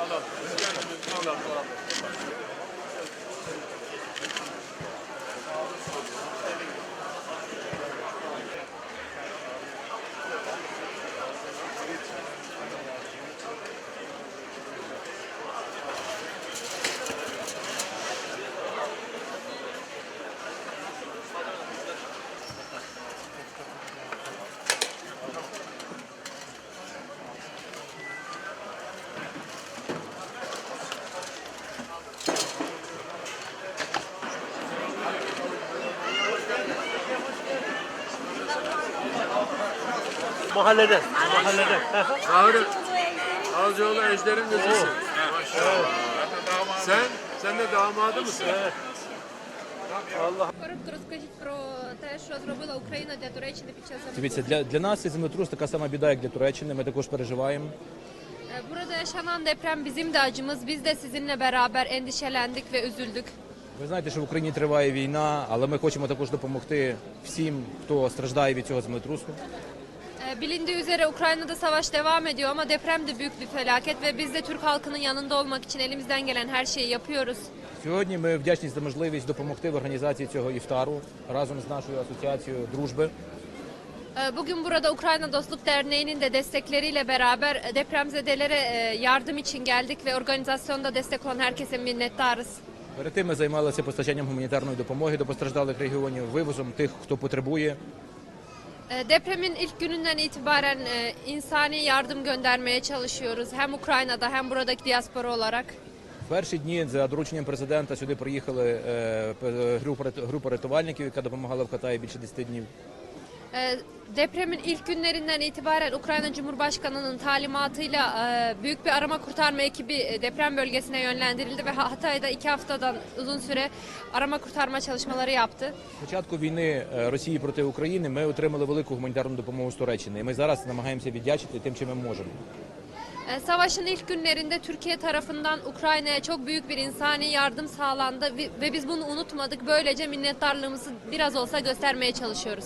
Allah'ım. Allah'ım. Mahallede. Mahallede. Ağrı. Avcıoğlu Ejder'in müzesi. Sen, sen de damadı mısın? Коротко розкажіть про те, що зробила Україна для Туреччини під час землетрусу. Дивіться, для, для нас цей землетрус така сама біда, як для Туреччини. Ми також переживаємо. Burada yaşanan deprem bizim de acımız. Biz de sizinle beraber endişelendik ve üzüldük. Ви знаєте, що в Україні триває війна, але ми хочемо також допомогти всім, хто страждає від цього землетрусу. Ee, Bilindiği üzere Ukrayna'da savaş devam ediyor ama deprem de büyük bir felaket ve biz de Türk halkının yanında olmak için elimizden gelen her şeyi yapıyoruz. Сьогодні ми вдячні за можливість допомогти в організації цього іфтару разом з нашою асоціацією дружби. Ee, Bugün burada Ukrayna Dostluk Derneği'nin de destekleriyle beraber depremzedelere e, yardım için geldik ve organizasyonda destek olan herkese minnettarız. Перед тим ми займалися постачанням гуманітарної допомоги до постраждалих регіонів, вивозом тих, хто потребує. Depremin ilk gününden itibaren e, insani yardım göndermeye çalışıyoruz. Hem Ukrayna'da hem buradaki diaspora olarak. Перші дні за дорученням президента сюди приїхали е, група рятувальників, яка допомагала в Катаї більше 10 днів. Ee, Depremin ilk günlerinden itibaren Ukrayna Cumhurbaşkanı'nın talimatıyla e, büyük bir arama kurtarma ekibi e, deprem bölgesine yönlendirildi ve Hatay'da iki haftadan uzun süre arama kurtarma çalışmaları yaptı. З початку війни е, Росії проти України ми отримали велику гуманітарну допомогу з Туреччини. І ми зараз намагаємося віддячити тим, чим ми можемо. Ee, Savaşın ilk günlerinde Türkiye tarafından Ukrayna'ya çok büyük bir insani yardım sağlandı ve- ve biz bunu unutmadık. Böylece minnettarlığımızı biraz olsa göstermeye çalışıyoruz.